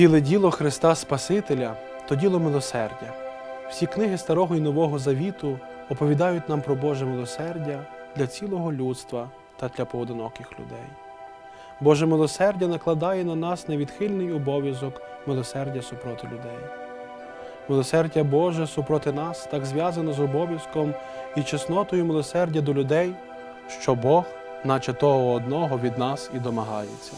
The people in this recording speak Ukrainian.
Ціле діло Христа Спасителя то діло милосердя. Всі книги Старого і Нового Завіту оповідають нам про Боже милосердя для цілого людства та для поодиноких людей. Боже милосердя накладає на нас невідхильний обов'язок милосердя супроти людей. Милосердя Боже супроти нас так зв'язано з обов'язком і чеснотою милосердя до людей, що Бог, наче того одного від нас і домагається.